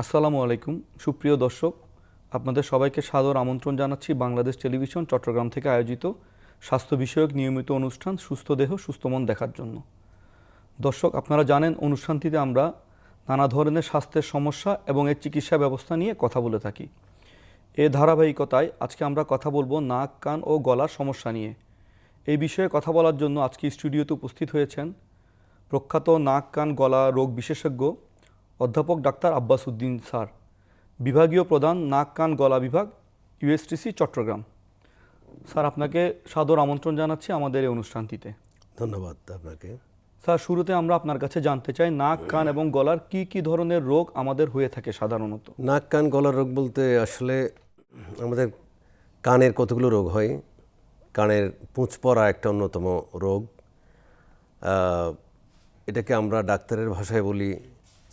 আসসালামু আলাইকুম। সুপ্রিয় দর্শক, আপনাদের সবাইকে সাদর আমন্ত্রণ জানাচ্ছি বাংলাদেশ টেলিভিশন চট্টগ্রাম থেকে আয়োজিত স্বাস্থ্য বিষয়ক নিয়মিত অনুষ্ঠান সুস্থ দেহ, সুস্থ মন দেখার জন্য। দর্শক, আপনারা জানেন অনুষ্ঠানটিতে আমরা নানা ধরনের স্বাস্থ্যের সমস্যা এবং এর চিকিৎসা ব্যবস্থা নিয়ে কথা বলে থাকি। এ ধারাবাহিকতায় আজকে আমরা কথা বলব নাক, কান ও গলার সমস্যা নিয়ে। এই বিষয়ে কথা বলার জন্য আজকে স্টুডিওতে উপস্থিত হয়েছেন প্রখ্যাত নাক, কান, গলা রোগ বিশেষজ্ঞ অধ্যাপক ডাক্তার আব্বাস উদ্দিন স্যার। বিভাগীয় প্রধান নাক কান গলা বিভাগ ইউএসটিসি চট্টগ্রাম। স্যার আপনাকে সাদর আমন্ত্রণ জানাচ্ছি আমাদের এই অনুষ্ঠানটিতে। ধন্যবাদ আপনাকে। স্যার শুরুতে আমরা আপনার কাছে জানতে চাই নাক কান এবং গলার কি কি ধরনের রোগ আমাদের হয়ে থাকে সাধারণত? নাক কান গলার রোগ বলতে আসলে আমাদের কানের কতগুলো রোগ হয়? কানের পুঁচ পড়া একটা অন্যতম রোগ। এটাকে আমরা ডাক্তারের ভাষায় বলি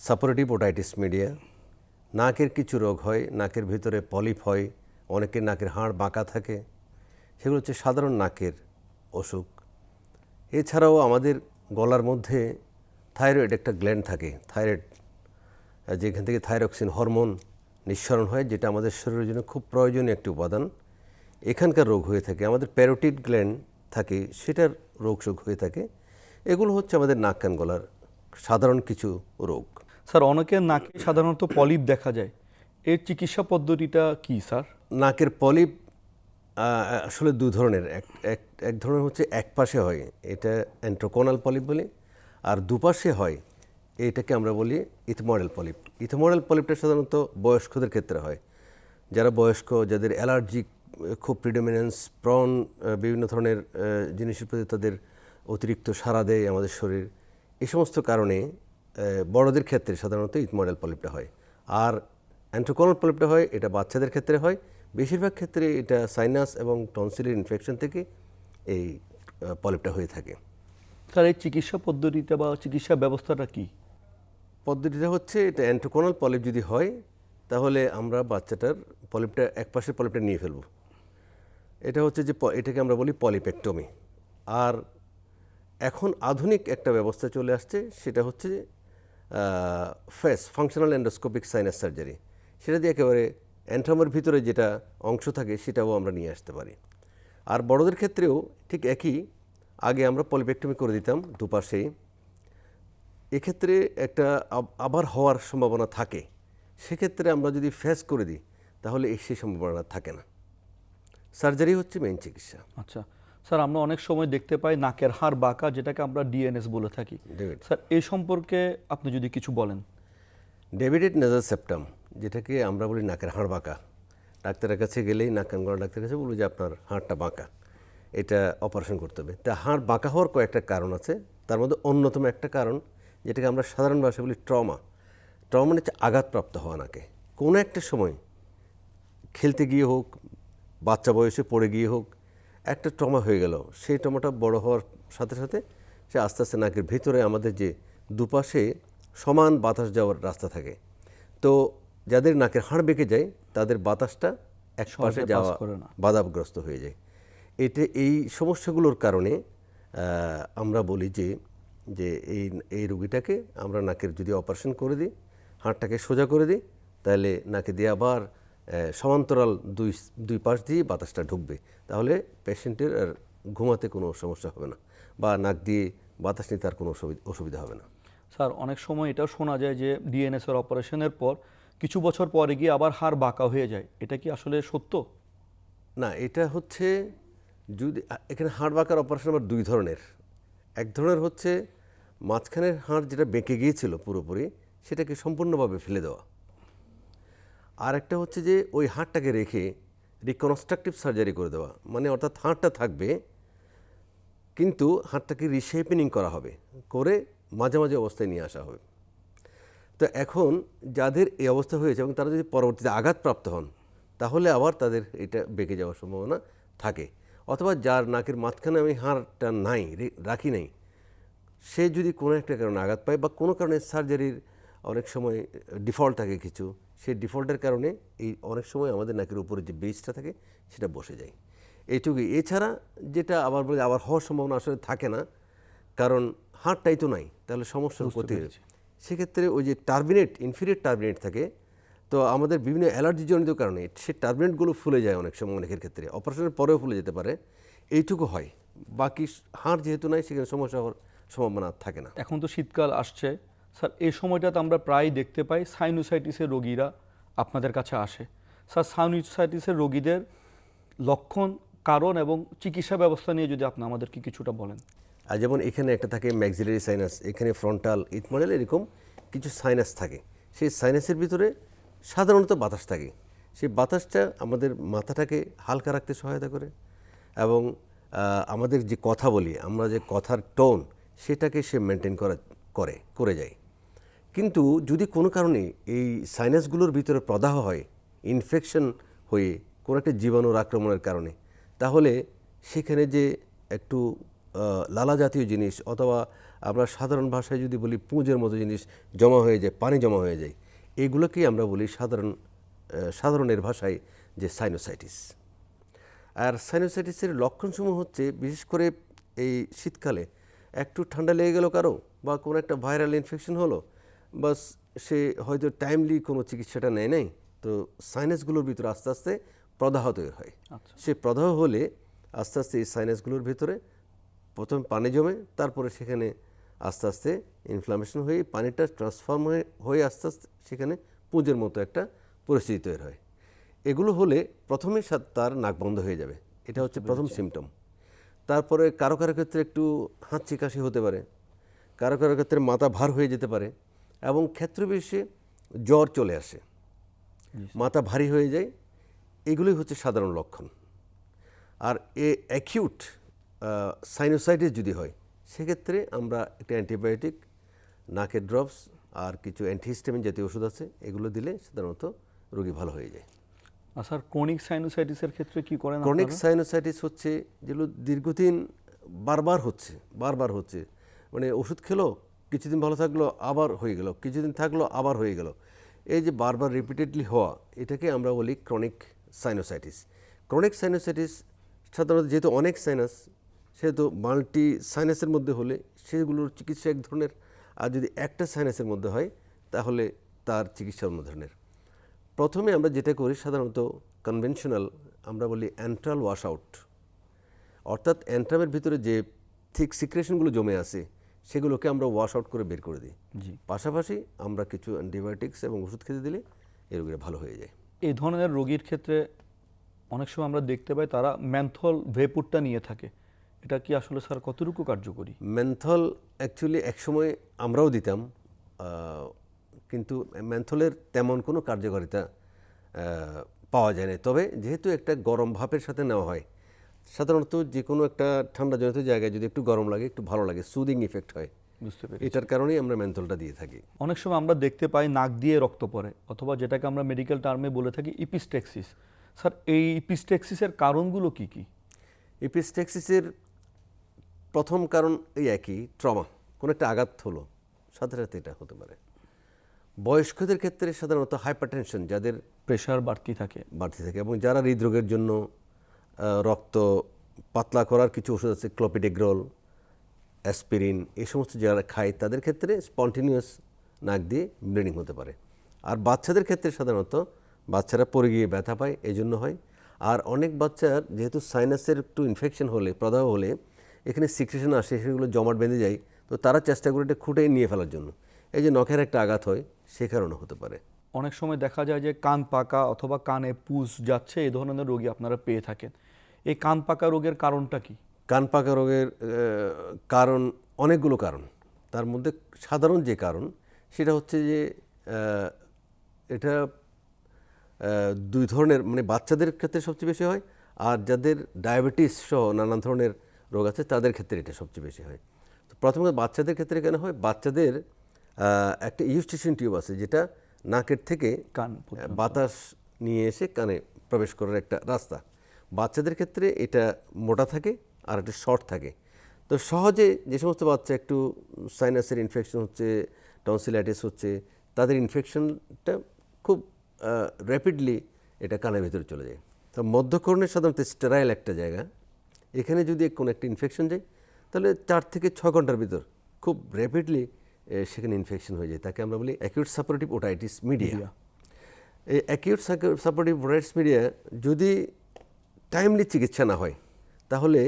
সাপোরেটিভ ওটাইটিস মিডিয়া, নাকের কিছু রোগ হয়, নাকের ভিতরে পলিপ হয়, অনেকের নাকের হাড় বাঁকা থাকে, সেগুলো হচ্ছে সাধারণ নাকের অসুখ। এছাড়াও আমাদের গলার মধ্যে থাইরয়েড একটা গ্ল্যান্ড থাকে, থাইরয়েড, যেখান থেকে থাইরক্সিন হরমোন নিঃসরণ হয়, যেটা আমাদের শরীরের জন্য খুব প্রয়োজনীয় একটি উপাদান। এখানকার রোগ হয়ে থাকে, আমাদের প্যারোটিড গ্ল্যান্ড থাকে, সেটার রোগ শোক হয়ে থাকে। এগুলো হচ্ছে আমাদের নাক কান গলার সাধারণ কিছু রোগ। স্যার অনেকের নাকে সাধারণত পলিপ দেখা যায়। এর চিকিৎসা পদ্ধতিটা কি, স্যার? নাকের পলিপ আসলে দু ধরনের। এক এক এক ধরনের হচ্ছে এক পাশে হয়, এটা অ্যান্ট্রোকোনাল পলিপ বলি, আর দুপাশে হয়, এটাকে আমরা বলি ইথমডেল পলিপ। ইথমডেল পলিপটা সাধারণত বয়স্কদের ক্ষেত্রে হয়। যারা বয়স্ক, যাদের অ্যালার্জিক, খুব প্রিডোমিনেন্স প্রন বিভিন্ন ধরনের জিনিসের প্রতি তাদের অতিরিক্ত সাড়া দেয় আমাদের শরীর এই সমস্ত কারণে বড়দের ক্ষেত্রে সাধারণত ইথমডেল পলিপটা হয়। আর অ্যান্ট্রোকোনাল পলিপটা হয় এটা বাচ্চাদের ক্ষেত্রে হয়। বেশিরভাগ ক্ষেত্রে এটা সাইনাস এবং টনসিলের ইনফেকশন থেকে এই পলিপটা হয়ে থাকে। স্যার এই চিকিৎসা পদ্ধতিটা বা চিকিৎসা ব্যবস্থাটা কি? পদ্ধতিটা হচ্ছে এটা অ্যান্ট্রোকোনাল পলিপ যদি হয় তাহলে আমরা বাচ্চাটার পলিপটা এক পাশের পলিপটা নিয়ে ফেলব। এটা হচ্ছে যে এটাকে আমরা বলি পলিপেক্টমি। আর এখন আধুনিক একটা ব্যবস্থা চলে আসছে সেটা হচ্ছে FESS functional endoscopic sinus surgery সেটা দিয়ে একেবারে অ্যান্ট্রামের ভিতরে যেটা অংশ থাকে সেটাও আমরা নিয়ে আসতে পারি। আর বড়দের ক্ষেত্রেও ঠিক একই, আগে আমরা পলিপেক্টমি করে দিতাম দুপাশেই। এক্ষেত্রে একটা আবার হওয়ার সম্ভাবনা থাকে। সেক্ষেত্রে আমরা যদি ফেস করে দিই, তাহলে সেই সম্ভাবনা থাকে না। সার্জারি হচ্ছে মেইন চিকিৎসা। আচ্ছা স্যার আমরা অনেক সময় দেখতে পাই নাকের হাড় বাঁকা যেটাকে আমরা ডিএনএস বলে থাকি। ডেভিড স্যার এই সম্পর্কে আপনি যদি কিছু বলেন। ডেভিডেড নেজাল সেপ্টাম যেটাকে আমরা বলি নাকের হাড় বাঁকা। ডাক্তারের কাছে গেলেই নাক কান গলা ডাক্তারের কাছে বলব যে আপনার হাড়টা বাঁকা। এটা অপারেশন করতে হবে। তা হাড় বাঁকা হওয়ার কয়েকটা কারণ আছে। তার মধ্যে অন্যতম একটা কারণ যেটাকে আমরা সাধারণ ভাষায় বলি ট্রমা। ট্রমা মানে হচ্ছে আঘাতপ্রাপ্ত হওয়া নাকে। কোনো একটা সময় খেলতে গিয়ে হোক বাচ্চা বয়সে পড়ে গিয়ে হোক একটা ট্রমা হয়ে গেল। সেই ট্রমাটা বড় হওয়ার সাথে সাথে সে আস্তে আস্তে নাকের ভিতরে আমাদের যে দুপাশে সমান বাতাস যাওয়ার রাস্তা থাকে। তো যাদের নাকের হাড় বেঁকে যায় তাদের বাতাসটা এক পাশে যাওয়া বাধাগ্রস্ত হয়ে যায়। এতে এই সমস্যাগুলোর কারণে আমরা বলি যে যে এই এই রুগীটাকে আমরা নাকের যদি অপারেশন করে দিই হাড়টাকে সোজা করে দিই তাহলে নাকে দিয়ে আবার সমান্তরাল দুই দুই পাশ দিয়ে বাতাসটা ঢুকবে। তাহলে পেশেন্টের আর ঘুমাতে কোনো সমস্যা হবে না বা নাক দিয়ে বাতাস নিতে আর কোনো অসুবি- অসুবিধা হবে না। স্যার অনেক সময় এটাও শোনা যায় যে ডিএনএস এর অপারেশনের পর কিছু বছর পরে গিয়ে আবার হাড় বাঁকা হয়ে যায়। এটা কি আসলে সত্য? না এটা হচ্ছে যদি এখানে হাড় বাঁকার অপারেশন আবার দুই ধরনের। এক ধরনের হচ্ছে মাঝখানের হাড় যেটা বেঁকে গিয়েছিল পুরোপুরি সেটাকে সম্পূর্ণভাবে ফেলে দেওয়া। আর একটা হচ্ছে যে ওই হাড়টাকে রেখে রিকনস্ট্রাকটিভ সার্জারি করে দেওয়া। মানে অর্থাৎ হাড়টা থাকবে, কিন্তু হাড়টাকে রিশেপেনিং করা হবে, করে মাঝে মাঝে অবস্থায় নিয়ে আসা হবে। তো এখন যাদের এই অবস্থা হয়েছে এবং তারা যদি পরবর্তীতে আঘাতপ্রাপ্ত হন, তাহলে আবার তাদের এটা বেঁকে যাওয়ার সম্ভাবনা থাকে। অথবা যার নাকের মাঝখানে আমি হাড়টা নাই রাখি নাই, সে যদি কোনো একটা কারণে আঘাত পায় বা কোনো কারণে সার্জারির অনেক সময় ডিফল্ট থাকে কিছু সেই ডিফল্টের কারণে এই অনেক সময় আমাদের নাকের উপরে যে বেসটা থাকে সেটা বসে যায়। এইটুকুই। এছাড়া যেটা আবার বলে আবার হওয়ার সম্ভাবনা আসলে থাকে না কারণ হাড়টাই তো নাই তাহলে সমস্যার পেরেছি। সেক্ষেত্রে ওই যে টার্বিনেট ইনফিরিয়র টার্বিনেট থাকে তো আমাদের বিভিন্ন অ্যালার্জিজনিত কারণে সে টার্মিনেটগুলো ফুলে যায় অনেক সময় অনেকের ক্ষেত্রে। অপারেশনের পরেও ফুলে যেতে পারে। এইটুকু হয়। বাকি হাড় যেহেতু নাই সেখানে সমস্যা হওয়ার সম্ভাবনা থাকে না। এখন তো শীতকাল আসছে স্যার এই সময়টাতে আমরা প্রায় দেখতে পাই সাইনোসাইটিসের রোগীরা আপনাদের কাছে আসে। স্যার সাইনোসাইটিসের রোগীদের লক্ষণ, কারণ এবং চিকিৎসা ব্যবস্থা নিয়ে যদি আপনি আমাদেরকে কিছুটা বলেন। আর যেমন এখানে একটা থাকে ম্যাক্সিলারি সাইনাস এখানে ফ্রন্টাল ইট মডেল এরকম কিছু সাইনাস থাকে। সেই সাইনাসের ভিতরে সাধারণত বাতাস থাকে। সেই বাতাসটা আমাদের মাথাটাকে হালকা রাখতে সহায়তা করে এবং আমাদের যে কথা বলি, আমরা যে কথার টোন সেটাকে সে মেনটেন করা, করে করে যায়। কিন্তু যদি কোনো কারণে এই সাইনাসগুলোর ভিতরে প্রদাহ হয় ইনফেকশন হয়ে কোনো একটা জীবাণুর আক্রমণের কারণে, তাহলে সেখানে যে একটু লালা জাতীয় জিনিস অথবা আমরা সাধারণ ভাষায় যদি বলি পুঁজের মতো জিনিস জমা হয়ে যায়, পানি জমা হয়ে যায়, এগুলোকেই আমরা বলি সাধারণ সাধারণের ভাষায় যে সাইনোসাইটিস আর সাইনোসাইটিসের লক্ষণসমূহ হচ্ছে, বিশেষ করে এই শীতকালে একটু ঠান্ডা লেগে গেল কারও বা কোনো একটা ভাইরাল ইনফেকশন হলো বাস সে হয়তো টাইমলি কোনো চিকিৎসাটা নেয় নাই তো সাইনাসগুলোর ভিতরে আস্তে আস্তে প্রদাহ তৈরি হয়। আচ্ছা। সে প্রদাহ হলে আস্তে আস্তে এই সাইনাসগুলোর ভিতরে প্রথমে পানি জমে তারপরে সেখানে আস্তে আস্তে ইনফ্লামেশন হয়ে পানিটা ট্রান্সফর্ম হয়ে হয়ে আস্তে আস্তে সেখানে পুঁজের মতো একটা পরিস্থিতি তৈরি হয়। এগুলো হলে প্রথমে তার নাক বন্ধ হয়ে যাবে। এটা হচ্ছে প্রথম সিমটম তারপরে কারও কারও ক্ষেত্রে একটু হাঁচি কাশি হতে পারে কারও কারও ক্ষেত্রে মাথা ভার হয়ে যেতে পারে এবং ক্ষেত্রবিশেষে জ্বর চলে আসে। মাথা ভারী হয়ে যায়। এগুলোই হচ্ছে সাধারণ লক্ষণ। আর এ অ্যাকিউট সাইনোসাইটিস যদি হয় সেক্ষেত্রে আমরা একটা অ্যান্টিবায়োটিক নাকের ড্রপস আর কিছু অ্যান্টিহিস্টামিন জাতীয় ওষুধ আছে এগুলো দিলে সাধারণত রোগী ভালো হয়ে যায়। আর স্যার ক্রনিক সাইনোসাইটিসের ক্ষেত্রে কি করেন ক্রনিক সাইনোসাইটিস হচ্ছে যেগুলো দীর্ঘদিন বারবার হচ্ছে বারবার হচ্ছে। মানে ওষুধ খেলো কিছুদিন ভালো থাকল, আবার হয়ে গেল। কিছুদিন থাকল, আবার হয়ে গেল। এই যে বারবার রিপিটেডলি হওয়া, এটাকে আমরা বলি ক্রনিক সাইনোসাইটিস ক্রনিক সাইনোসাইটিস সাধারণত যেহেতু অনেক সাইনাস সেহেতু মাল্টি সাইনাসের মধ্যে হলে সেগুলোর চিকিৎসা এক ধরনের। আর যদি একটা সাইনাসের মধ্যে হয়, তাহলে তার চিকিৎসা অন্য ধরনের। প্রথমে আমরা যেটা করি, সাধারণত কনভেনশনাল আমরা বলি অ্যান্ট্রাল ওয়াশ আউট অর্থাৎ অ্যান্ট্রামের ভিতরে যে থিক সিক্রেশনগুলো জমে আছে সেগুলোকে আমরা ওয়াশ আউট করে বের করে দিই। জি। পাশাপাশি আমরা কিছু অ্যান্টিবায়োটিক্স এবং ওষুধ খেতে দিলে এই রোগীরা ভালো হয়ে যায়। এই ধরনের রোগীর ক্ষেত্রে অনেক সময় আমরা দেখতে পাই তারা ম্যান্থল ভেপুরটা নিয়ে থাকে। এটা কি আসলে স্যার কতটুকু কার্যকরী? ম্যান্থল অ্যাকচুয়ালি একসময় আমরাও দিতাম কিন্তু ম্যান্থলের তেমন কোনো কার্যকারিতা পাওয়া যায় না তবে যেহেতু একটা গরম ভাপের সাথে নেওয়া হয় সাধারণত যে কোনো একটা ঠান্ডাজনিত জায়গায় যদি একটু গরম লাগে একটু ভালো লাগে সুদিং ইফেক্ট হয়। বুঝতে পেরেছি। এটার কারণেই আমরা ম্যান্থলটা দিয়ে থাকি। অনেক সময় আমরা দেখতে পাই নাক দিয়ে রক্ত পড়ে অথবা যেটাকে আমরা মেডিকেল টার্মে বলে থাকি ইপিস্টেক্সিস স্যার এই ইপিস্টেক্সিসের কারণগুলো কি কি? এপিস্টেক্সিসের প্রথম কারণ এই একই ট্রমা কোনো একটা আঘাত হলো সাথে সাথে এটা হতে পারে। বয়স্কদের ক্ষেত্রে সাধারণত হাইপারটেনশন যাদের প্রেশার বাড়তি থাকে। বাড়তি থাকে এবং যারা হৃদরোগের জন্য রক্ত, পাতলা করার কিছু ওষুধ আছে ক্লোপিডেগ্রল অ্যাসপিরিন এই সমস্ত যারা খায়, তাদের ক্ষেত্রে স্পন্টিনিউয়াস নাক দিয়ে ব্লিডিং হতে পারে। আর বাচ্চাদের ক্ষেত্রে সাধারণত বাচ্চারা পড়ে গিয়ে ব্যথা পায় এই জন্য হয়। আর অনেক বাচ্চার যেহেতু সাইনাসের একটু ইনফেকশন হলে, প্রদাহ হলে, এখানে সিক্রেশন আসে, সেগুলো জমাট বেঁধে যায়, তো তারা চেষ্টা করে এটা খুঁটে নিয়ে ফেলার জন্য। এই যে নখের একটা আঘাত হয়, সে কারণে হতে পারে। অনেক সময় দেখা যায় যে কান পাকা অথবা কানে পুজ যাচ্ছে এই ধরনের রোগী আপনারা পেয়ে থাকেন। এই কান পাকা রোগের কারণটা কি? কান পাকা রোগের কারণ অনেকগুলো কারণ। তার মধ্যে সাধারণ যে কারণ সেটা হচ্ছে যে এটা দুই ধরনের মানে বাচ্চাদের ক্ষেত্রে সবচেয়ে বেশি হয় আর যাদের ডায়াবেটিস সহ নানান ধরনের রোগ আছে তাদের ক্ষেত্রে এটা সবচেয়ে বেশি হয়। তো প্রথমে বাচ্চাদের ক্ষেত্রে কেন হয়? বাচ্চাদের একটা ইউস্টেশন টিউব আছে যেটা নাকের থেকে কান বাতাস নিয়ে এসে কানে প্রবেশ করার একটা রাস্তা। বাচ্চাদের ক্ষেত্রে এটা মোটা থাকে আর একটা শর্ট থাকে। তো সহজে যে সমস্ত বাচ্চা একটু সাইনাসের ইনফেকশন হচ্ছে টনসিলাইটিস হচ্ছে তাদের ইনফেকশনটা খুব র্যাপিডলি এটা কানের ভিতরে চলে যায়। তো মধ্যকর্ণের সাধারণত স্টেরাইল একটা জায়গা। এখানে যদি কোনো একটা ইনফেকশন যায় তাহলে চার থেকে ছ ঘণ্টার ভিতর খুব র্যাপিডলি সেখানে ইনফেকশন হয়ে যায়। তাকে আমরা বলি অ্যাকিউট সাপারেটিভ ওটাইটিস মিডিয়া এই অ্যাকিউট সাপোর্টিভ ব্রাইটস মিডিয়া যদি টাইমলি চিকিৎসা না হয় তাহলে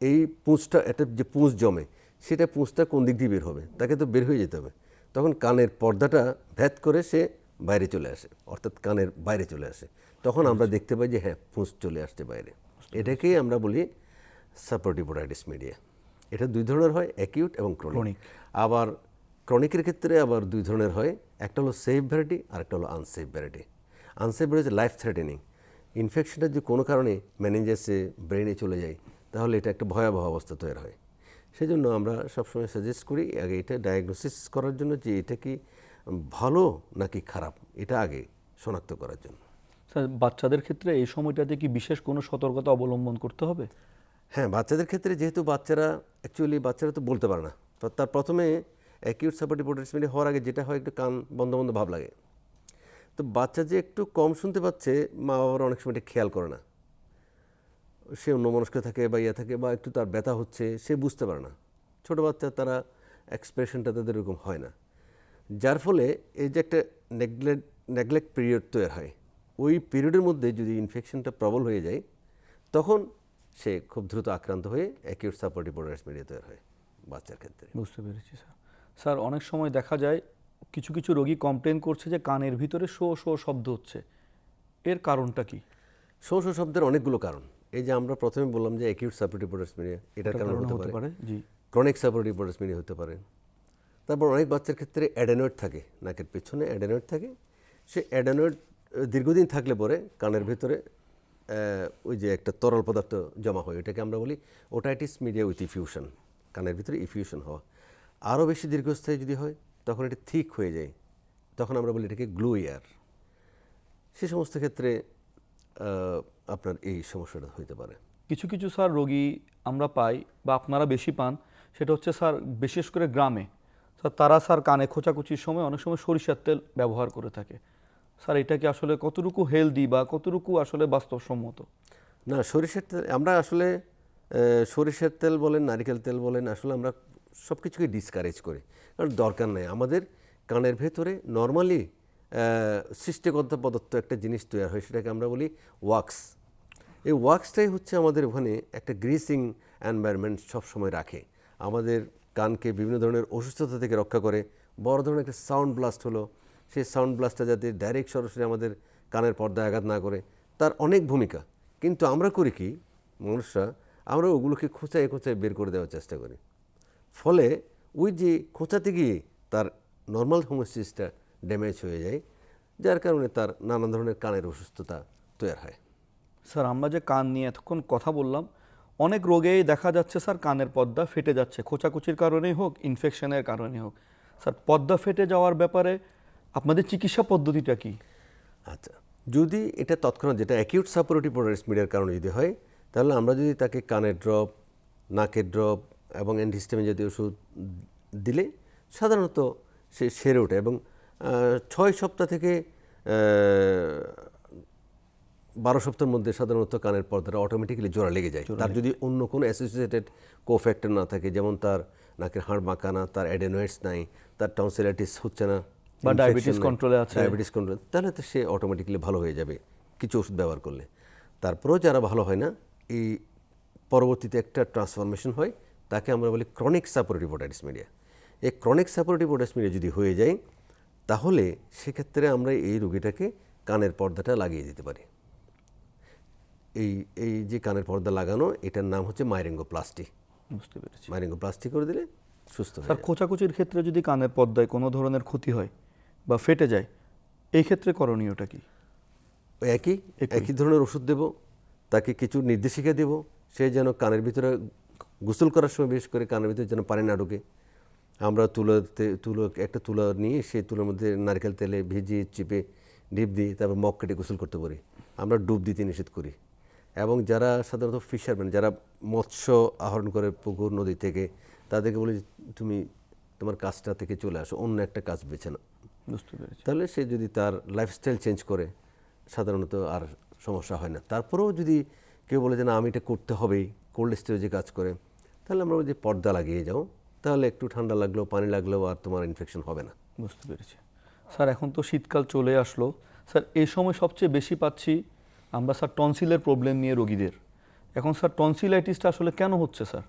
এই পুঁজটা একটা যে পুঁজ জমে সেটা পুঁজটা কোন দিক দিয়ে বের হবে? তাকে তো বের হয়ে যেতে হবে। তখন কানের পর্দাটা ভেদ করে সে বাইরে চলে আসে অর্থাৎ কানের বাইরে চলে আসে। তখন আমরা দেখতে পাই যে হ্যাঁ পুঁজ চলে আসছে বাইরে। এটাকেই আমরা বলি সাপোর্টিভ ব্রাইটিস মিডিয়া এটা দুই ধরনের হয় অ্যাকিউট এবং ক্রনিক আবার ক্রনিকের ক্ষেত্রে আবার দুই ধরনের হয় একটা হলো সেফ ভ্যারাইটি আর একটা হলো unsafe variety unsafe variety life threatening ইনফেকশনটা যদি কোনো কারণে ম্যানেজার্সে ব্রেনে চলে যায় তাহলে এটা একটা ভয়াবহ অবস্থা তৈরি হয়। সেই জন্য আমরা সবসময় সাজেস্ট করি আগে এটা ডায়াগনোসিস করার জন্য যে এটা কি ভালো নাকি খারাপ এটা আগে শনাক্ত করার জন্য। স্যার বাচ্চাদের ক্ষেত্রে এই সময়টাতে কি বিশেষ কোনো সতর্কতা অবলম্বন করতে হবে? হ্যাঁ বাচ্চাদের ক্ষেত্রে যেহেতু বাচ্চারা অ্যাকচুয়ালি বাচ্চারা তো বলতে পারে না। তার প্রথমে অ্যাকিউট সাপোর্টিভ পোটেসমেন্ট হওয়ার আগে যেটা হয় একটু কান বন্ধ বন্ধ ভাব লাগে। তো বাচ্চা যে একটু কম শুনতে পাচ্ছে মা বাবারা অনেক সময় এটা খেয়াল করে না। সে অন্যমনস্ক থাকে বা ইয়ে থাকে বা একটু তার ব্যথা হচ্ছে, সে বুঝতে পারে না। ছোটো বাচ্চা তারা এক্সপ্রেশনটা তাদের এরকম হয় না। যার ফলে এই যে একটা নেগলেক্ট নেগলেক্ট পিরিয়ড তৈরি হয়, ওই পিরিয়ডের মধ্যে যদি ইনফেকশনটা প্রবল হয়ে যায়, তখন সে খুব দ্রুত আক্রান্ত হয়ে অ্যাকিউট সাপোর্টিভ পোটাস মিডিয়া তৈরি হয় বাচ্চার ক্ষেত্রে। বুঝতে পেরেছি, স্যার। স্যার, অনেক সময় দেখা যায় কিছু কিছু রোগী কমপ্লেন করছে যে কানের ভিতরে শো শো শব্দ হচ্ছে। এর কারণটা কি? শো শো শব্দের অনেকগুলো কারণ। এই যে আমরা প্রথমে বললাম যে অ্যাকিউট সাপোর্টিভ পোটাস মিডিয়া এটার কারণে হতে পারে। জি। ক্রনিক সাপোর্টিভ মিডিয়া হতে পারে। তারপর অনেক বাচ্চার ক্ষেত্রে অ্যাডেনয়েড থাকে নাকের পেছনে অ্যাডেনয়েড থাকে। সে অ্যাডেনয়েড দীর্ঘদিন থাকলে পরে কানের ভিতরে ওই যে একটা তরল পদার্থ জমা হয় ওটাকে আমরা বলি ওটাইটিস মিডিয়া উইথ ইফিউশন কানের ভিতরে ইফিউশন হওয়া। আরও বেশি দীর্ঘস্থায়ী যদি হয় তখন এটা থিক হয়ে যায়। তখন আমরা বলি এটাকে গ্লু ইয়ার সে সমস্ত ক্ষেত্রে আপনার এই সমস্যাটা হতে পারে। কিছু কিছু স্যার রোগী আমরা পাই বা আপনারা বেশি পান সেটা হচ্ছে স্যার বিশেষ করে গ্রামে। স্যার তারা স্যার কানে খোঁচাকুচির সময় অনেক সময় সরিষার তেল ব্যবহার করে থাকে। স্যার এটা কি আসলে কতটুকু হেলদি বা কতটুকু আসলে বাস্তবসম্মত? না সরিষার তেল আমরা আসলে সরিষার তেল বলেন নারিকেল তেল বলেন আসলে আমরা সব কিছুকে ডিসকারেজ করে। কারণ দরকার নাই। আমাদের কানের ভেতরে নর্মালি সৃষ্টিকর্তা পদার্থ একটা জিনিস তৈরি হয়, সেটাকে আমরা বলি ওয়াক্স এই ওয়াক্সটাই হচ্ছে আমাদের ওখানে একটা গ্রিসিং এনভায়রনমেন্ট সবসময় রাখে। আমাদের কানকে বিভিন্ন ধরনের অসুস্থতা থেকে রক্ষা করে। বড় ধরনের একটা সাউন্ড ব্লাস্ট হলো। সেই সাউন্ড ব্লাস্টটা যাতে ডাইরেক্ট সরাসরি আমাদের কানের পর্দায় আঘাত না করে, তার অনেক ভূমিকা। কিন্তু আমরা করি কি, মানুষরা, আমরা ওগুলোকে খোঁচায় খোঁচায় বের করে দেওয়ার চেষ্টা করি। ফলে ওই যে খোঁচাতে গিয়ে তার নর্মাল হোমোসিসটা ড্যামেজ হয়ে যায় যার কারণে তার নানান ধরনের কানের অসুস্থতা তৈরি হয়। স্যার আমরা যে কান নিয়ে এতক্ষণ কথা বললাম অনেক রোগেই দেখা যাচ্ছে স্যার কানের পর্দা ফেটে যাচ্ছে। খোঁচাকুচির কারণেই হোক ইনফেকশনের কারণে হোক। স্যার পর্দা ফেটে যাওয়ার ব্যাপারে আপনাদের চিকিৎসা পদ্ধতিটা কি? আচ্ছা যদি এটা তৎক্ষণাৎ যেটা অ্যাকিউট সাপোরেটিভ পোটারিস মিডিয়ার কারণে যদি হয় তাহলে আমরা যদি তাকে কানের ড্রপ নাকের ড্রপ এবং অ্যান্টিস্টামিন জাতীয় ওষুধ দিলে সাধারণত সে সেরে ওঠে এবং ছয় সপ্তাহ থেকে বারো সপ্তাহের মধ্যে সাধারণত কানের পর্দাটা অটোমেটিক্যালি জোড়া লেগে যায়। তার যদি অন্য কোনো অ্যাসোসিয়েটেড কোফ্যাক্টর না থাকে যেমন তার নাকের হাড় বাঁকা না তার অ্যাডেনয়েডস নাই তার টনসিলাইটিস হচ্ছে না বা control এ আছে। ডায়াবেটিস কন্ট্রোল তাহলে তো সে অটোমেটিক্যালি ভালো হয়ে যাবে কিছু ওষুধ ব্যবহার করলে। তারপরেও যারা ভালো হয় না এই পরবর্তীতে একটা ট্রান্সফরমেশন হয়। তাকে আমরা বলি ক্রনিক সাপোরেটিভ ওটাইটিস মিডিয়া এই ক্রনিক সাপোরেটিভ ওটাইটিস মিডিয়া যদি হয়ে যায় তাহলে সেক্ষেত্রে আমরা এই রোগীটাকে কানের পর্দাটা লাগিয়ে দিতে পারি। এই এই যে কানের পর্দা লাগানো এটার নাম হচ্ছে মাইরেঙ্গোপ্লাস্টি বুঝতে পেরেছি। মাইরেঙ্গোপ্লাস্টি করে দিলে সুস্থ স্যার খোঁচাকুচির ক্ষেত্রে যদি কানের পর্দায় কোনো ধরনের ক্ষতি হয় বা ফেটে যায় এই ক্ষেত্রে করণীয়টা কি? একই। একই ধরনের ওষুধ দেব তাকে কিছু নির্দেশিকা দেব সে যেন কানের ভিতরে গোসল করার সময় বিশেষ করে কানের ভিতরে যেন পানি না ঢোকে। আমরা তুলোতে তুলো একটা তুলো নিয়ে সেই তুলোর মধ্যে নারকেল তেলে ভিজিয়ে চিপে ডিপ দিই তারপর মগ কেটে গোসল করতে পারি। আমরা ডুব দিতে নিষেধ করি। এবং যারা সাধারণত ফিশারম্যান যারা মৎস্য আহরণ করে পুকুর নদী থেকে তাদেরকে বলি তুমি তোমার কাজটা থেকে চলে আসো অন্য একটা কাজ বেছে না বুঝতে পেরেছি। তাহলে সে যদি তার লাইফস্টাইল চেঞ্জ করে সাধারণত আর সমস্যা হয় না। তারপরেও যদি কেউ বলে যে না আমি এটা করতে হবেই। কোল্ড স্টোরেজে কাজ করে তাহলে আমরা ওই যে পর্দা লাগিয়ে যাও তাহলে একটু ঠান্ডা লাগলেও পানি লাগলেও আর তোমার ইনফেকশন হবে না। বুঝতে পেরেছি। স্যার এখন তো শীতকাল চলে আসলো। স্যার এই সময় সবচেয়ে বেশি পাচ্ছি আমরা স্যার টনসিলের প্রবলেম নিয়ে রোগীদের। এখন স্যার টনসিলাইটিসটা আসলে কেন হচ্ছে স্যার?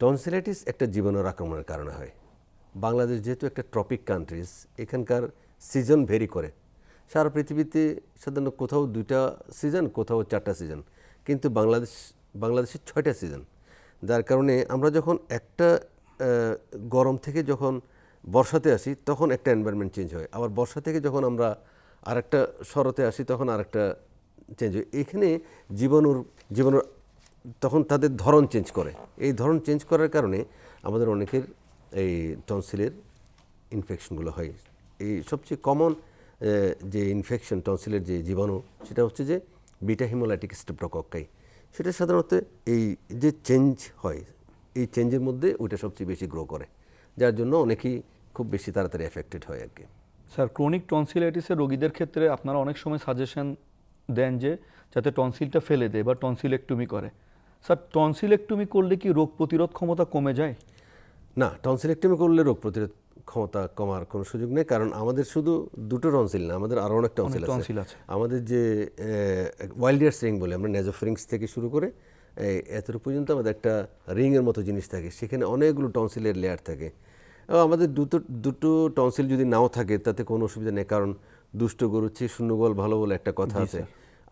টনসিলাইটিস একটা জীবনের আক্রমণের কারণে হয়। বাংলাদেশ যেহেতু একটা ট্রপিক কান্ট্রিজ এখানকার সিজন ভেরি করে। সারা পৃথিবীতে সাধারণত কোথাও দুইটা সিজন কোথাও চারটা সিজন কিন্তু বাংলাদেশ বাংলাদেশের ছয়টা সিজন যার কারণে আমরা যখন একটা গরম থেকে যখন বর্ষাতে আসি, তখন একটা এনভায়রনমেন্ট চেঞ্জ হয়। আবার বর্ষা থেকে যখন আমরা আরেকটা শরতে আসি, তখন আরেকটা চেঞ্জ হয়। এখানে জীবাণুর জীবাণুর তখন তাদের ধরন চেঞ্জ করে। এই ধরন চেঞ্জ করার কারণে আমাদের অনেকের এই টনসিলের ইনফেকশনগুলো হয়। এই সবচেয়ে কমন যে ইনফেকশন টনসিলের যে জীবাণু, সেটা হচ্ছে যে বিটা হিমোলাইটিক স্টেপ্টোকক্কাই সেটা সাধারণত এই যে চেঞ্জ হয় এই চেঞ্জের মধ্যে ওইটা সবচেয়ে বেশি গ্রো করে যার জন্য অনেকেই খুব বেশি তাড়াতাড়ি এফেক্টেড হয় আর কি স্যার ক্রনিক টনসিলাইটিসের রোগীদের ক্ষেত্রে আপনারা অনেক সময় সাজেশন দেন যে যাতে টনসিলটা ফেলে দেয় বা টনসিলেক্টমি করে। স্যার টনসিলেক্টমি করলে কি রোগ প্রতিরোধ ক্ষমতা কমে যায়? না টনসিলেক্টমি করলে রোগ প্রতিরোধ ক্ষমতা কমার কোনো সুযোগ নেই কারণ আমাদের শুধু দুটো টনসিল না আমাদের আরও অনেক টনসিল আছে। আমাদের যে ওয়াইল্ডিয়ার্স রিং বলে আমরা নেজোফ্রিংস থেকে শুরু করে এতটুকু পর্যন্ত আমাদের একটা রিংয়ের মতো জিনিস থাকে সেখানে অনেকগুলো টনসিলের লেয়ার থাকে। আমাদের দুটো দুটো টনসিল যদি নাও থাকে তাতে কোনো অসুবিধা নেই কারণ দুষ্ট গরুর চেয়ে শূন্য গোল ভালো বলে একটা কথা আছে।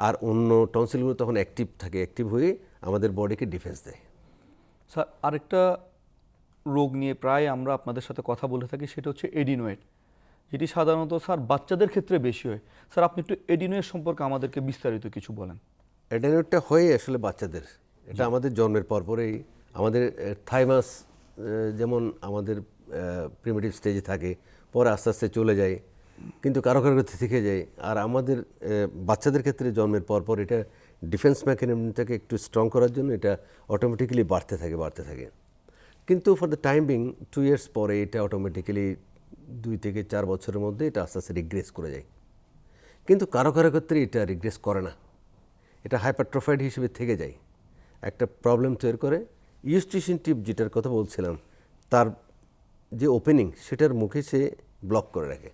আর অন্য টনসিলগুলো তখন অ্যাক্টিভ থাকে অ্যাক্টিভ হয়ে আমাদের বডিকে ডিফেন্স দেয়। স্যার আরেকটা রোগ নিয়ে প্রায় আমরা আপনাদের সাথে কথা বলে থাকি, সেটা হচ্ছে এডিনোয়েড, যেটি সাধারণত স্যার বাচ্চাদের ক্ষেত্রে বেশি হয়। স্যার, আপনি একটু এডিনোয়েড সম্পর্কে আমাদেরকে বিস্তারিত কিছু বলেন। অ্যাডেনোইডটা হয় আসলে বাচ্চাদের, এটা আমাদের জন্মের পরপরেই, আমাদের থাইমাস যেমন আমাদের প্রিমেটিভ স্টেজে থাকে, পরে আস্তে আস্তে চলে যায়, কিন্তু কারও কারও ক্ষেত্রে থেকে যায়। আর আমাদের বাচ্চাদের ক্ষেত্রে জন্মের পরপর এটা ডিফেন্স মেকানিজমটাকে একটু স্ট্রং করার জন্য এটা অটোমেটিক্যালি বাড়তে থাকে বাড়তে থাকে। কিন্তু for the time being two years পরে এটা অটোমেটিক্যালি দুই থেকে চার বছরের মধ্যে এটা আস্তে আস্তে রিগ্রেস করে যায়। কিন্তু কারও কারও ক্ষেত্রে এটা রিগ্রেস করে না। এটা হাইপারট্রোফাইড হিসেবে থেকে যায়। একটা প্রবলেম তৈরি করে। ইউস্টিশন টিপ যেটার কথা বলছিলাম তার যে ওপেনিং সেটার মুখে সে ব্লক করে রাখে।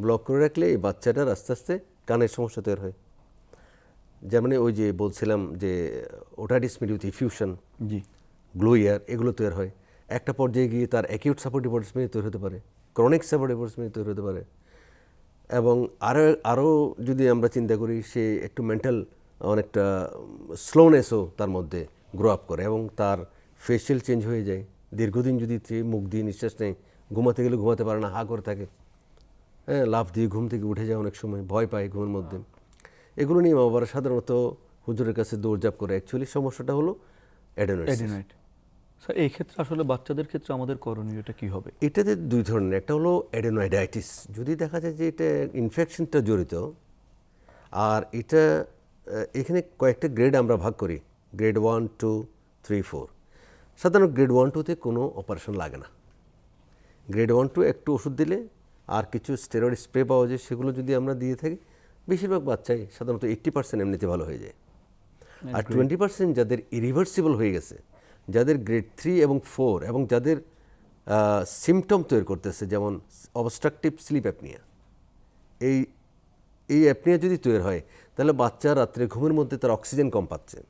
ব্লক করে রাখলে এই বাচ্চাটার আস্তে আস্তে কানের সমস্যা তৈরি হয়। যেমন ওই যে বলছিলাম যে ওটাডিস মিডিউথ ইফিউশন জি। গ্লোয়ার এগুলো তৈরি হয়। একটা পর্যায়ে গিয়ে তার অ্যাকিউট সাপোর্টিভ ডিপোর্টসমেন্ট তৈরি হতে পারে ক্রনিক সাপোর্টিভ ডিপোর্টসমেন্ট তৈরি হতে পারে এবং আরও আরও যদি আমরা চিন্তা করি, সে একটু মেন্টাল অনেকটা স্লোনেসও তার মধ্যে গ্রো আপ করে এবং তার ফেসিয়াল চেঞ্জ হয়ে যায়। দীর্ঘদিন যদি সে মুখ দিয়ে নিঃশ্বাস নেয়, ঘুমাতে গেলে ঘুমাতে পারে না, হা করে থাকে। হ্যাঁ লাফ দিয়ে ঘুম থেকে উঠে যায় অনেক সময়, ভয় পায় ঘুমের মধ্যে। এগুলো নিয়ে মা বাবারা সাধারণত হুজুরের কাছে দৌড়জাপ করে। অ্যাকচুয়ালি সমস্যাটা হলো অ্যাডেনোইডস এডিনোয়েড স্যার এই ক্ষেত্রে আসলে বাচ্চাদের ক্ষেত্রে আমাদের করণীয়টা কি হবে? এটাতে দুই ধরনের। একটা হলো অ্যাডেনোইডাইটিস যদি দেখা যায় যে এটা ইনফেকশনটা জড়িত আর এটা এখানে কয়েকটা গ্রেড আমরা ভাগ করি। Grade one two three four সাধারণত গ্রেড ওয়ান টুতে কোনো অপারেশন লাগে না। গ্রেড ওয়ান টু একটু ওষুধ দিলে আর কিছু স্টেরয়েড স্প্রে পাওয়া যায় সেগুলো যদি আমরা দিয়ে থাকি বেশিরভাগ বাচ্চাই সাধারণত এইট্টি পার্সেন্ট এমনিতে ভালো হয়ে যায়। আর টোয়েন্টি পার্সেন্ট যাদের ইরিভার্সিবল হয়ে গেছে যাদের গ্রেড থ্রি এবং ফোর এবং যাদের সিমটম তৈরি করতেছে যেমন অবস্ট্রাকটিভ স্লিপ অ্যাপনিয়া এই এই অ্যাপনিয়া যদি তৈরি হয় তাহলে বাচ্চা রাত্রে ঘুমের মধ্যে তার অক্সিজেন কম পাচ্ছে।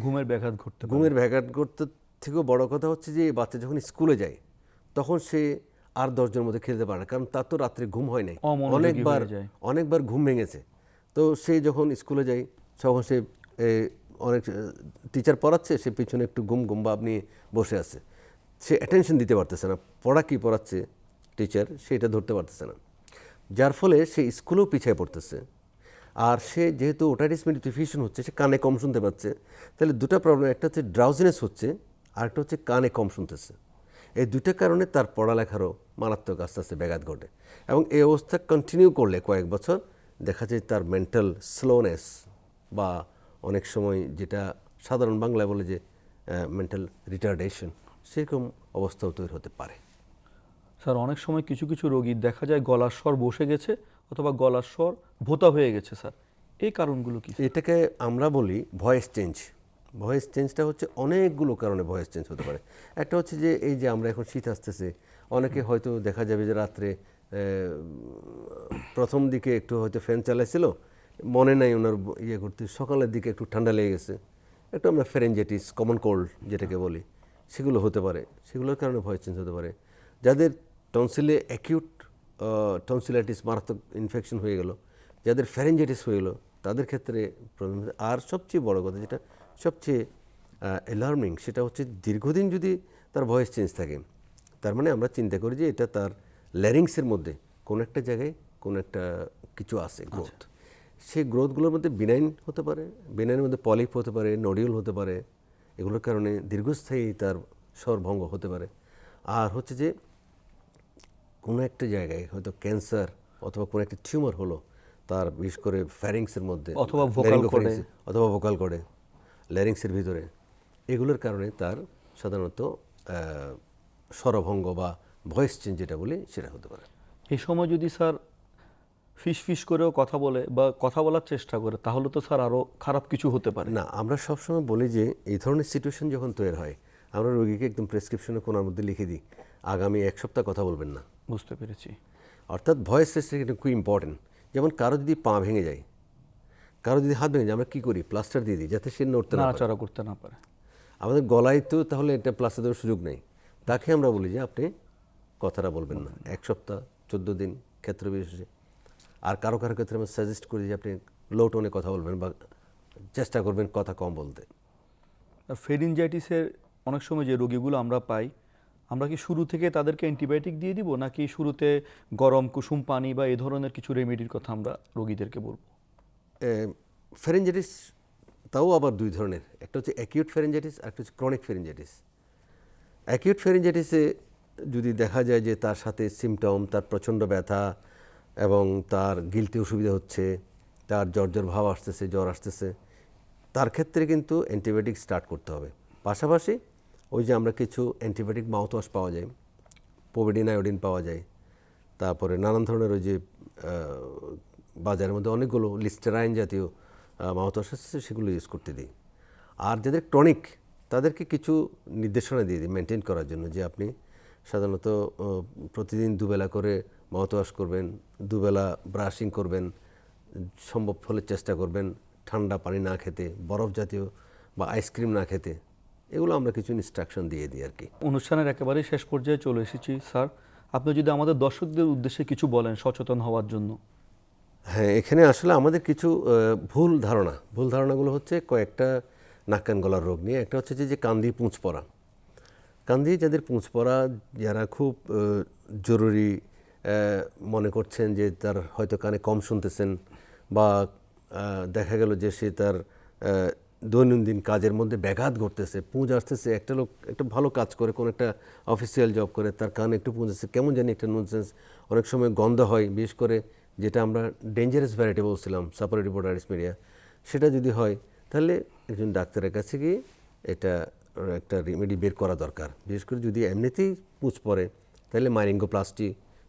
ঘুমের ব্যাঘাত ঘটতে ঘুমের ব্যাঘাত করতে থেকেও বড় কথা হচ্ছে যে এই বাচ্চা যখন স্কুলে যায় তখন সে আর দশজনের মধ্যে খেলতে পারে না কারণ তার তো রাত্রে ঘুম হয় নাই। অনেকবার অনেকবার ঘুম ভেঙেছে। তো সে যখন স্কুলে যায় তখন সে অনেক টিচার পড়াচ্ছে, সে পিছনে একটু গুম ঘুম ভাব নিয়ে বসে আছে। সে অ্যাটেনশন দিতে পারতেছে না। পড়া কী পড়াচ্ছে টিচার সেটা ধরতে পারতেছে না। যার ফলে সে স্কুলেও পিছিয়ে পড়তেছে। আর সে যেহেতু ওটাইটিস ডিফিউশন হচ্ছে, সে কানে কম শুনতে পাচ্ছে, তাহলে দুটো প্রবলেম একটা হচ্ছে ড্রাউজিনেস হচ্ছে, আর একটা হচ্ছে কানে কম শুনতেছে। এই দুটো কারণে তার পড়ালেখারও মারাত্মক আস্তে আস্তে ব্যাঘাত ঘটে। এবং এই অবস্থা কন্টিনিউ করলে কয়েক বছর দেখা যায় তার মেন্টাল স্লোনেস বা অনেক সময় যেটা সাধারণ বাংলায় বলে যে মেন্টাল রিটার্ডেশন সেরকম অবস্থাও তৈরি হতে পারে। স্যার অনেক সময় কিছু কিছু রোগীর দেখা যায় গলার স্বর বসে গেছে অথবা গলার স্বর ভোতা হয়ে গেছে স্যার। এই কারণগুলো কি এটাকে আমরা বলি ভয়েস চেঞ্জ। ভয়েস চেঞ্জটা হচ্ছে অনেকগুলো কারণে ভয়েস চেঞ্জ হতে পারে। একটা হচ্ছে যে এই যে আমরা এখন শীত আসতেছে অনেকে হয়তো দেখা যাবে যে রাত্রে প্রথম দিকে একটু হয়তো ফ্যান চালাইছিল মনে নাই ওনার ইয়ে করতে। সকালের দিকে একটু ঠান্ডা লেগে গেছে। একটু আমরা ফেরেঞ্জেটিস কমন কোল্ড যেটাকে বলি সেগুলো হতে পারে। সেগুলোর কারণে ভয়েস চেঞ্জ হতে পারে। যাদের টনসিলে অ্যাকিউট টনসিলাইটিস মারাত্মক ইনফেকশন হয়ে গেল যাদের ফ্যারেঞ্জাইটিস হয়ে গেলো তাদের ক্ষেত্রে প্রবলেম আর সবচেয়ে বড় কথা যেটা সবচেয়ে অ্যালার্মিং সেটা হচ্ছে দীর্ঘদিন যদি তার ভয়েস চেঞ্জ থাকে তার মানে আমরা চিন্তা করি যে এটা তার ল্যারিংসের মধ্যে কোন একটা জায়গায় কোন একটা কিছু আছে গ্রোথ সেই গ্রোথগুলোর মধ্যে বিনাইন হতে পারে বিনাইনের মধ্যে পলিপ হতে পারে নডিউল হতে পারে এগুলোর কারণে দীর্ঘস্থায়ী তার স্বরভঙ্গ হতে পারে। আর হচ্ছে যে কোনো একটা জায়গায় হয়তো ক্যান্সার অথবা কোনো একটা টিউমার হলো তার বিশেষ করে ফ্যারিংসের মধ্যে অথবা অথবা ভোকাল করে ল্যারিংসের ভিতরে এগুলোর কারণে তার সাধারণত স্বরভঙ্গ বা ভয়েস চেঞ্জ যেটা বলি সেটা হতে পারে। এই সময় যদি স্যার ফিস ফিস করেও কথা বলে বা কথা বলার চেষ্টা করে তাহলে তো স্যার আরও খারাপ কিছু হতে পারে। না আমরা সবসময় বলি যে এই ধরনের সিচুয়েশন যখন তৈরি হয় আমরা রোগীকে একদম প্রেসক্রিপশনে কোনার মধ্যে লিখে দিই আগামী এক সপ্তাহ কথা বলবেন না। বুঝতে পেরেছি। অর্থাৎ ভয়েস রেস্ট্রিকশন খুব ইম্পর্টেন্ট যেমন কারও যদি পা ভেঙে যায় কারও যদি হাত ভেঙে যায় আমরা কী করি? প্লাস্টার দিয়ে দিই যাতে সে নড়তে না। নাড়াচাড়া করতে না পারে। আমাদের গলায় তো তাহলে এটা প্লাস্টার দেওয়ার সুযোগ নেই। তাকে আমরা বলি যে আপনি কথাটা বলবেন না। এক সপ্তাহ চোদ্দ দিন ক্ষেত্র বিশেষে। আর কারও কারও ক্ষেত্রে আমরা সাজেস্ট করি যে আপনি লো টোনে কথা বলবেন বা চেষ্টা করবেন কথা কম বলতে। ফেরিনজাইটিসের অনেক সময় যে রোগীগুলো আমরা পাই আমরা কি শুরু থেকে তাদেরকে অ্যান্টিবায়োটিক দিয়ে দিব নাকি শুরুতে গরম কুসুম পানি বা এ ধরনের কিছু রেমেডির কথা আমরা রোগীদেরকে বলব? ফেরেঞ্জাইটিস তাও আবার দুই ধরনের। একটা হচ্ছে অ্যাকিউট ফেরেঞ্জাইটিস আর একটা হচ্ছে ক্রনিক ফেরেঞ্জাইটিস অ্যাকিউট ফেরেঞ্জাইটিসে যদি দেখা যায় যে তার সাথে সিমটম তার প্রচণ্ড ব্যথা এবং তার গিলতে অসুবিধা হচ্ছে, তার জ্বর জ্বর ভাব আসতেছে, জ্বর আসতেছে। তার ক্ষেত্রে কিন্তু অ্যান্টিবায়োটিক স্টার্ট করতে হবে। পাশাপাশি ওই যে আমরা কিছু অ্যান্টিবায়োটিক মাউথওয়াশ পাওয়া যায় পোভিডিন আয়োডিন পাওয়া যায়, তারপরে নানান ধরনের ওই যে বাজারের মধ্যে অনেকগুলো লিস্টেরাইন জাতীয় মাউথওয়াশ আছে, সেগুলো ইউজ করতে দিই। আর যাদের টনিক তাদেরকে কিছু নির্দেশনা দিয়ে দিই মেনটেন করার জন্য যে আপনি সাধারণত প্রতিদিন দুবেলা করে মাউথওয়াশ করবেন দুবেলা ব্রাশিং করবেন সম্ভব হলে চেষ্টা করবেন ঠান্ডা পানি না খেতে বরফ জাতীয় বা আইসক্রিম না খেতে। এগুলো আমরা কিছু ইনস্ট্রাকশন দিয়ে দিই আর কি। অনুষ্ঠানের একেবারে শেষ পর্যায়ে চলে এসেছি স্যার। আপনি যদি আমাদের দর্শকদের উদ্দেশ্যে কিছু বলেন সচেতন হওয়ার জন্য। হ্যাঁ এখানে আসলে আমাদের কিছু ভুল ধারণা। ভুল ধারণাগুলো হচ্ছে কয়েকটা নাক কান গলার রোগ নিয়ে। একটা হচ্ছে যে কান দিয়ে পুঁজ পড়া। কান দিয়ে যাদের পুঁজ পড়া যারা খুব জরুরি মনে করছেন যে তার হয়তো কানে কম শুনতেছেন বা দেখা গেল যে সে তার দৈনন্দিন কাজের মধ্যে ব্যাঘাত ঘটতেছে, পুঁজ আসতেছে, একটা লোক, একটা ভালো কাজ করে, কোনো একটা অফিসিয়াল জব করে, তার কানে একটু পুঁজ আসছে, কেমন জানি একটা নুনসেন্স অনেক সময় গন্ধ হয়, বিশেষ করে যেটা আমরা ডেঞ্জারাস ভ্যারাইটি বলছিলাম সাপারেটিভ মিডিয়া সেটা যদি হয়, তাহলে একজন ডাক্তারের কাছে গিয়ে এটা, একটা রেমেডি বের করা দরকার। বিশেষ করে যদি এমনিতেই পুঁজ পড়ে, তাহলে মাইরিঙ্গোপ্লাস্টি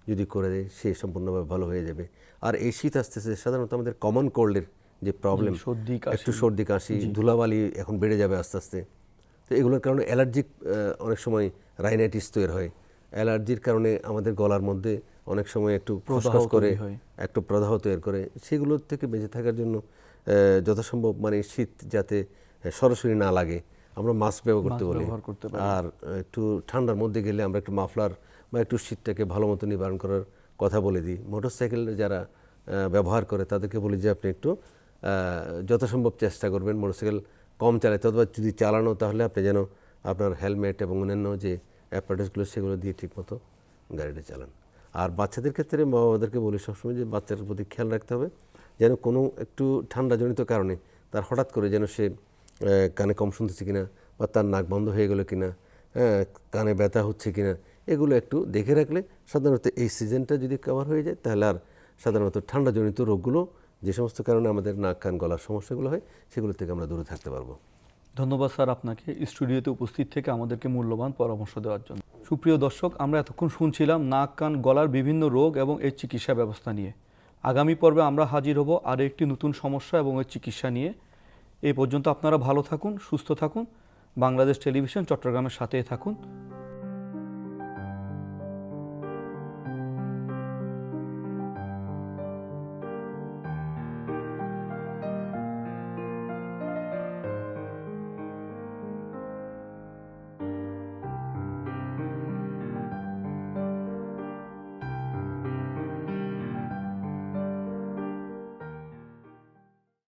যদি করে দেয় সে সম্পূর্ণভাবে ভালো হয়ে যাবে। আর এই শীত আসতেছে সাধারণত আমাদের কমন কোল্ডের যে প্রবলেম সর্দি। একটু সর্দি কাশি ধুলাবালি এখন বেড়ে যাবে আস্তে আস্তে। তো এগুলোর কারণে অ্যালার্জিক অনেক সময় রাইনাইটিস তৈরি হয়। অ্যালার্জির কারণে আমাদের গলার মধ্যে অনেক সময় একটু ফসফস করে একটু প্রদাহ তৈরি করে। সেগুলোর থেকে বেঁচে থাকার জন্য যথাসম্ভব মানে শীত যাতে সরাসরি না লাগে আমরা মাস্ক ব্যবহার করতে বলি। ব্যবহার করতে পারি। আর একটু ঠান্ডার মধ্যে গেলে আমরা একটু মাফলার বা একটু শীতটাকে ভালো মতো নিবারণ করার কথা বলে দিই। মোটরসাইকেল যারা ব্যবহার করে তাদেরকে বলি যে আপনি একটু যথাসম্ভব চেষ্টা করবেন মোটরসাইকেল কম চালাতে। অথবা যদি চালানো, তাহলে আপনি যেন আপনার হেলমেট এবং অন্যান্য যে অ্যাপারেটাসগুলো সেগুলো দিয়ে ঠিকমতো গাড়িটা চালান। আর বাচ্চাদের ক্ষেত্রে মা বাবাদেরকে বলি সবসময় যে বাচ্চার প্রতি খেয়াল রাখতে হবে, যেন কোনো একটু ঠান্ডাজনিত কারণে তার হঠাৎ করে যেন সে কানে কম শুনতেছে কিনা বা তার নাক বন্ধ হয়ে গেলো কিনা হ্যাঁ কানে ব্যথা হচ্ছে কিনা এগুলো একটু দেখে রাখলে সাধারণত এই সিজনটা যদি কভার হয়ে যায়, তাহলে আর সাধারণত ঠান্ডাজনিত রোগগুলো, যে সমস্ত কারণে আমাদের নাক, কান, গলার সমস্যাগুলো হয়, সেগুলো থেকে আমরা দূরে থাকতে পারব। ধন্যবাদ স্যার আপনাকে স্টুডিওতে উপস্থিত থেকে আমাদেরকে মূল্যবান পরামর্শ দেওয়ার জন্য। সুপ্রিয় দর্শক, আমরা এতক্ষণ শুনছিলাম নাক, কান, গলার বিভিন্ন রোগ এবং এর চিকিৎসা ব্যবস্থা নিয়ে। আগামী পর্বে আমরা হাজির হব আর একটি নতুন সমস্যা এবং এর চিকিৎসা নিয়ে। এই পর্যন্ত আপনারা ভালো থাকুন, সুস্থ থাকুন। বাংলাদেশ টেলিভিশন চট্টগ্রামের সাথেই থাকুন।